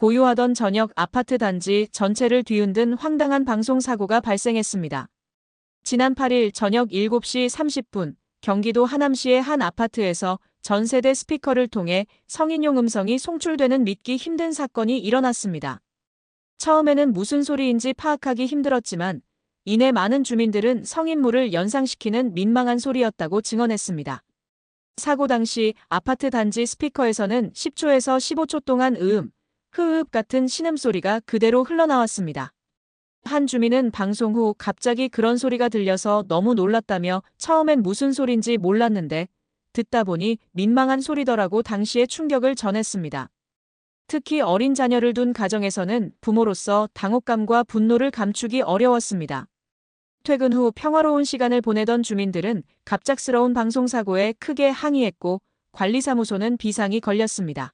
고유하던 전역 아파트 단지 전체를 뒤흔든 황당한 방송 사고가 발생했습니다. 지난 8일 저녁 7시 30분 경기도 하남시의 한 아파트에서 전세대 스피커를 통해 성인용 음성이 송출되는 믿기 힘든 사건이 일어났습니다. 처음에는 무슨 소리인지 파악하기 힘들었지만 이내 많은 주민들은 성인물을 연상시키는 민망한 소리였다고 증언했습니다. 사고 당시 아파트 단지 스피커에서는 10초에서 15초 동안 으음, 흐읍 같은 신음소리가 그대로 흘러나왔습니다. 한 주민은 방송 후 갑자기 그런 소리가 들려서 너무 놀랐다며 처음엔 무슨 소린지 몰랐는데 듣다 보니 민망한 소리더라고 당시의 충격을 전했습니다. 특히 어린 자녀를 둔 가정에서는 부모로서 당혹감과 분노를 감추기 어려웠습니다. 퇴근 후 평화로운 시간을 보내던 주민들은 갑작스러운 방송사고에 크게 항의했고 관리사무소는 비상이 걸렸습니다.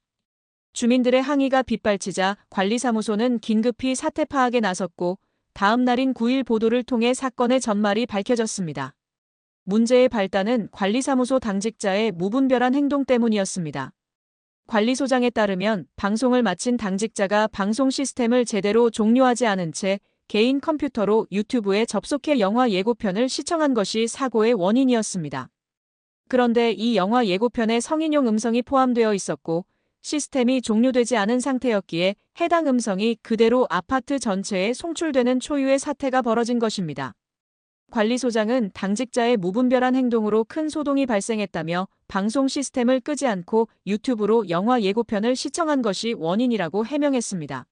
주민들의 항의가 빗발치자 관리사무소는 긴급히 사태 파악에 나섰고 다음 날인 9일 보도를 통해 사건의 전말이 밝혀졌습니다. 문제의 발단은 관리사무소 당직자의 무분별한 행동 때문이었습니다. 관리소장에 따르면 방송을 마친 당직자가 방송 시스템을 제대로 종료하지 않은 채 개인 컴퓨터로 유튜브에 접속해 영화 예고편을 시청한 것이 사고의 원인이었습니다. 그런데 이 영화 예고편에 성인용 음성이 포함되어 있었고 시스템이 종료되지 않은 상태였기에 해당 음성이 그대로 아파트 전체에 송출되는 초유의 사태가 벌어진 것입니다. 관리소장은 당직자의 무분별한 행동으로 큰 소동이 발생했다며 방송 시스템을 끄지 않고 유튜브로 영화 예고편을 시청한 것이 원인이라고 해명했습니다.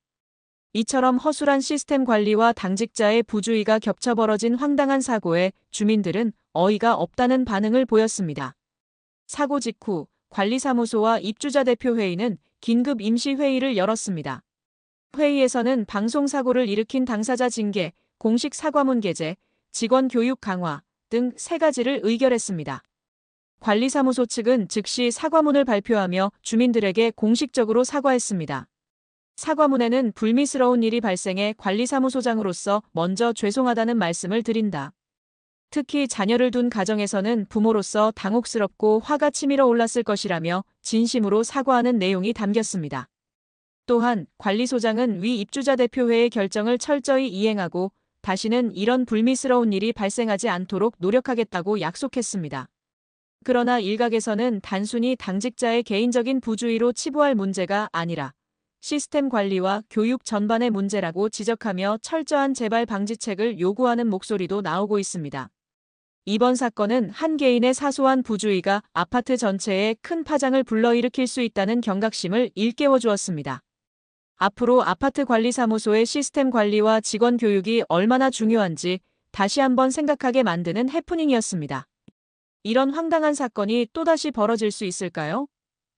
이처럼 허술한 시스템 관리와 당직자의 부주의가 겹쳐 벌어진 황당한 사고에 주민들은 어이가 없다는 반응을 보였습니다. 사고 직후 관리사무소와 입주자 대표회의는 긴급 임시회의를 열었습니다. 회의에서는 방송사고를 일으킨 당사자 징계, 공식 사과문 게재, 직원 교육 강화 등 세 가지를 의결했습니다. 관리사무소 측은 즉시 사과문을 발표하며 주민들에게 공식적으로 사과했습니다. 사과문에는 불미스러운 일이 발생해 관리사무소장으로서 먼저 죄송하다는 말씀을 드린다. 특히 자녀를 둔 가정에서는 부모로서 당혹스럽고 화가 치밀어 올랐을 것이라며 진심으로 사과하는 내용이 담겼습니다. 또한 관리소장은 위 입주자 대표회의 결정을 철저히 이행하고 다시는 이런 불미스러운 일이 발생하지 않도록 노력하겠다고 약속했습니다. 그러나 일각에서는 단순히 당직자의 개인적인 부주의로 치부할 문제가 아니라 시스템 관리와 교육 전반의 문제라고 지적하며 철저한 재발 방지책을 요구하는 목소리도 나오고 있습니다. 이번 사건은 한 개인의 사소한 부주의가 아파트 전체에 큰 파장을 불러일으킬 수 있다는 경각심을 일깨워 주었습니다. 앞으로 아파트 관리사무소의 시스템 관리와 직원 교육이 얼마나 중요한지 다시 한번 생각하게 만드는 해프닝이었습니다. 이런 황당한 사건이 또다시 벌어질 수 있을까요?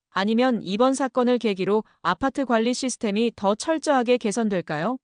아니면 이번 사건을 계기로 아파트 관리 시스템이 더 철저하게 개선될까요?